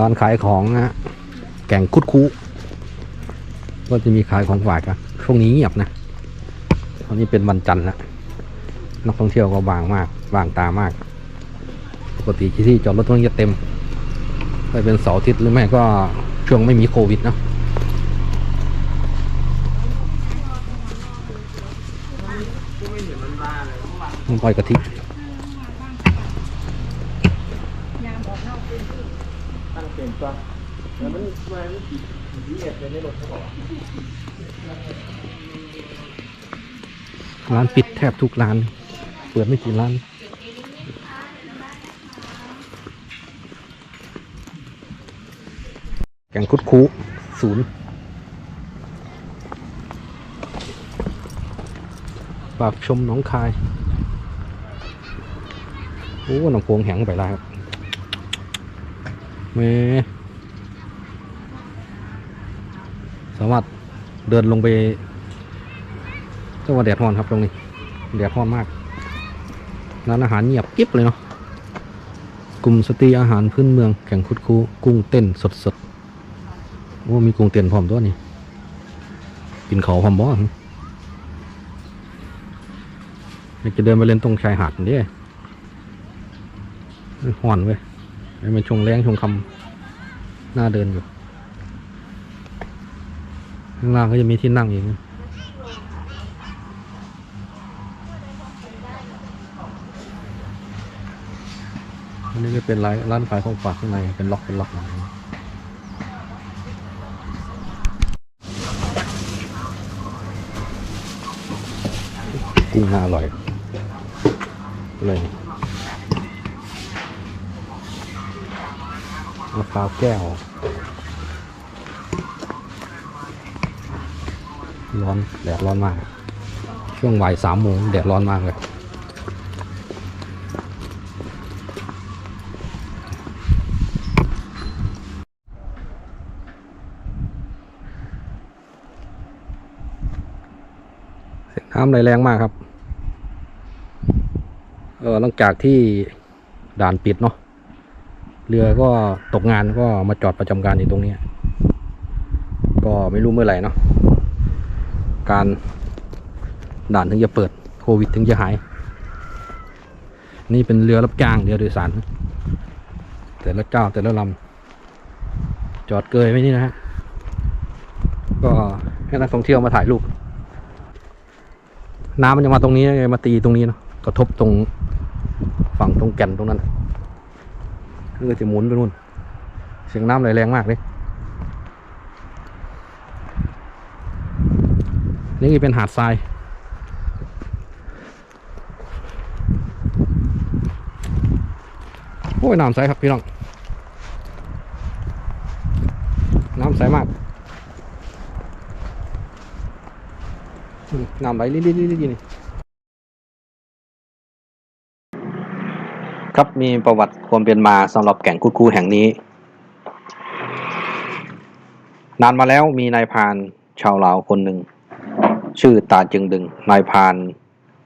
ร้านขายของนะฮะแก่งคุดคูก็จะมีขายของฝากอะช่วงนี้เงียบนะตอนนี้เป็นวันจันทร์แล้วนักท่องเที่ยวก็บางมากบางตามาก ปกติที่จอดรถต้องจะเต็มไปเป็นเสาร์อาทิตย์หรือไม่ก็ช่วงไม่มีโควิดเนอะน้ำปล่อยกะทิ ตั้งเต็มตัวแล้วมันมาไม่กี่วิเอ็ดเลยในรถเขาบอกร้านปิดแทบทุกร้าน เปิดไม่กี่ร้านแก่งคุดคูศูนย์ปากชมหนองคาย โอ้หนองพวงแหงไปแล้วครับ เมสามารถเดินลงไปจังหวัดแดดร้อนครับตรงนี้แดดร้อนมากร้านอาหารเงียบกิ๊บเลยเนาะกลุ่มสตรีอาหารพื้นเมืองแข่งคุดคูกุ้งเต้นสดสดๆโอ้มีกุ้งเต้นพร้อมตัวนี่กินเขาพร้อมบ่อยากจะเดินไปเล่นตรงชายหาดนี่ห่อนเว้ย ให้มันช่วงแรงช่วงคำหน้าเดินอยู่ ข้างล่างก็จะมีที่นั่งอีกอันนี้ก็เป็นร้านร้านขายของฝากข้างในเป็นล็อกเป็นล็อกกุ้งน่าอร่อยเลย มะพร้าวแก้ว ร้อน แดดร้อนมาก ช่วงบ่ายสามโมงแดดร้อนมากเลยน้ำไหลแรงมากครับ เออหลังจากที่ด่านปิดเนาะ เรือก็ตกงานก็มาจอดประจำการอยู่ตรงนี้ ก็ไม่รู้เมื่อไหร่เนาะการด่านถึงจะเปิดโควิดถึงจะหาย นี่เป็นเรือรับจ้างเรือโดยสาร แต่ละเจ้าแต่ละลำจอดเกยไว้นี่นะฮะก็ให้นักท่องเที่ยวมาถ่ายรูป น้ำมันจะมาตรงนี้มาตีตรงนี้เนาะกระทบตรงฝั่งตรงแก่นตรงนั้น ก็จะหมุนไปนู่น เสียงน้ำไหลแรงมากเลยนี่เป็นหาดทราย โอ้ยน้ำใสครับพี่น้อง น้ำใสมาก น้ำไหลลิลิลิลิลินี่ ครับมีประวัติความเป็นมาสำหรับแก่งคุดคูแห่งนี้ นานมาแล้วมีนายพานชาวลาวคนหนึ่ง ชื่อตาจึงดึง นายพาน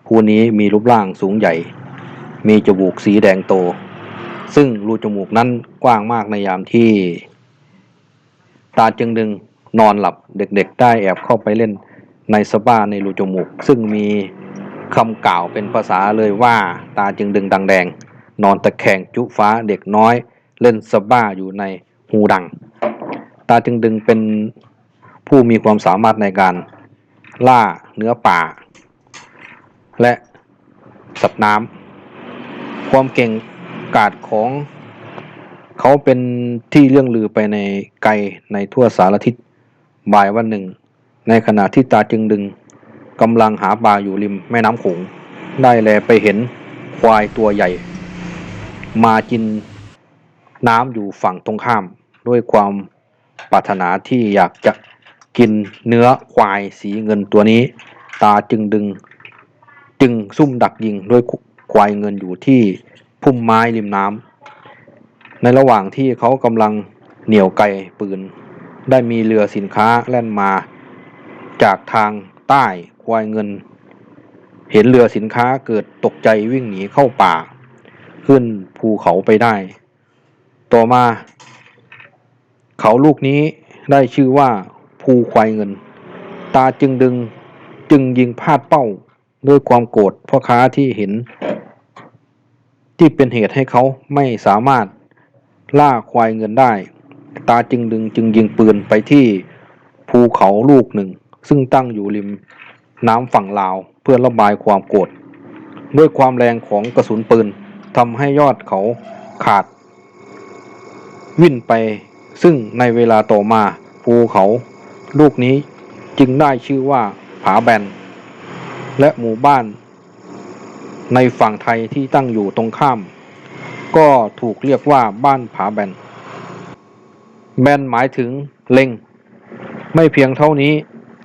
ผู้นี้มีรูปร่างสูงใหญ่ มีจมูกสีแดงโต ซึ่งรูจมูกนั้นกว้างมากในยามที่ ตาจึงดึงนอนหลับเด็กๆ ได้แอบเข้าไปเล่นในสบ้าในรูจมูก ซึ่งมีคำกล่าวเป็นภาษาเลยว่าตาจึงดึงดังแดง นอนตะแคงจุฟ้าเด็กน้อย เล่นสบ้าอยู่ในหูดัง ตาจึงดึงเป็นผู้มีความสามารถในการล่าเนื้อป่า และสัตว์น้ำความเก่งกาจของเขาเป็นที่เรื่องลือไปในไกลในทั่วสารทิศบ่ายวันหนึ่ง ในขณะที่ตาจึงดึงกำลังหาปลาอยู่ริมแม่น้ำโขงได้แลไปเห็นควายตัวใหญ่ มากินน้ำอยู่ฝั่งตรงข้าม ด้วยความปรารถนาที่อยากจะกินเนื้อควายสีเงินตัวนี้ ตาจึงดึง จึงซุ่มดักยิงด้วยควายเงินอยู่ที่พุ่มไม้ริมน้ำในระหว่างที่เขากำลังเหนี่ยวไกปืน ได้มีเรือสินค้าแล่นมา จากทางใต้ควายเงิน เห็นเรือสินค้าเกิดตกใจวิ่งหนีเข้าป่า ขึ้นภูเขาไปได้ ต่อมา เขาลูกนี้ได้ชื่อว่าภูควายเงิน ตาจึงดึงจึงยิงพลาดเป้าด้วยความโกรธพ่อค้าที่เห็น ที่เป็นเหตุให้เขาไม่สามารถล่าควายเงินได้ ตาจึงดึงจึงยิงปืนไปที่ภูเขาลูกหนึ่ง ซึ่งตั้งอยู่ริมน้ำฝั่งลาวเพื่อระบายความโกรธด้วยความแรงของกระสุนปืน ทำให้ยอดเขาขาด วิ่นไป ซึ่งในเวลาต่อมาภูเขาลูกนี้จึงได้ชื่อว่าผาแบน และหมู่บ้าน ในฝั่งไทยที่ตั้งอยู่ตรงข้าม ก็ถูกเรียกว่าบ้านผาแบน แบนหมายถึงเล็ง ไม่เพียงเท่านี้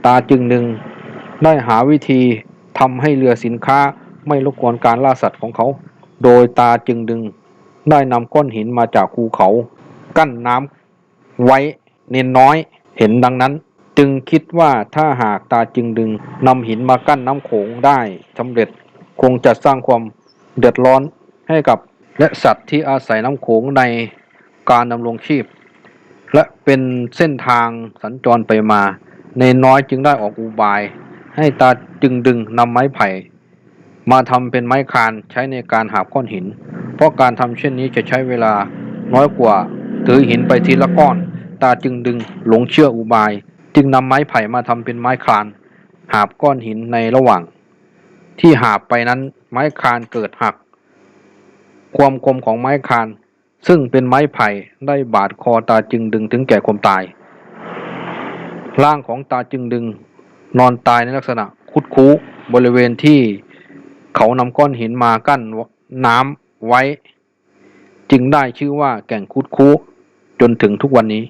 ตาจึงหนึ่งได้หาวิธีทำให้เรือสินค้าไม่รบกวนการล่าสัตว์ของเขา โดยตาจึงดึง ได้นำก้อนหินมาจากภูเขา กั้นน้ำไว้เน้นน้อยเห็นดังนั้น จึงคิดว่าถ้าหากตาจึงดึงนำหินมากั้นน้ำโขงได้สำเร็จคงจะสร้างความเดือดร้อนให้กับและสัตว์ที่อาศัยน้ำโขงในการดำรงชีพ และเป็นเส้นทางสัญจรไปมา ในน้อยจึงได้ออกอุบาย ให้ตาจึงดึงนำไม้ไผ่ มาทำเป็นไม้คานใช้ในการหาบก้อนหิน เพราะการทำเช่นนี้จะใช้เวลาน้อยกว่า ถือหินไปทีละก้อน ตาจึงดึงหลงเชื่ออุบาย จึงนำไม้ไผ่มาทำเป็นไม้คาน หาบก้อนหินในระหว่าง ที่หาบไปนั้นไม้คานเกิดหัก ความคมของไม้คาน ซึ่งเป็นไม้ไผ่ได้บาดคอตาจึงดึงถึงแก่ความตาย ร่างของตาจึงดึง นอนตายในลักษณะคุดคู้บริเวณที่ เขานำก้อนหินมากั้นน้ำไว้ จึงได้ชื่อว่าแก่งคุดคูจนถึงทุกวันนี้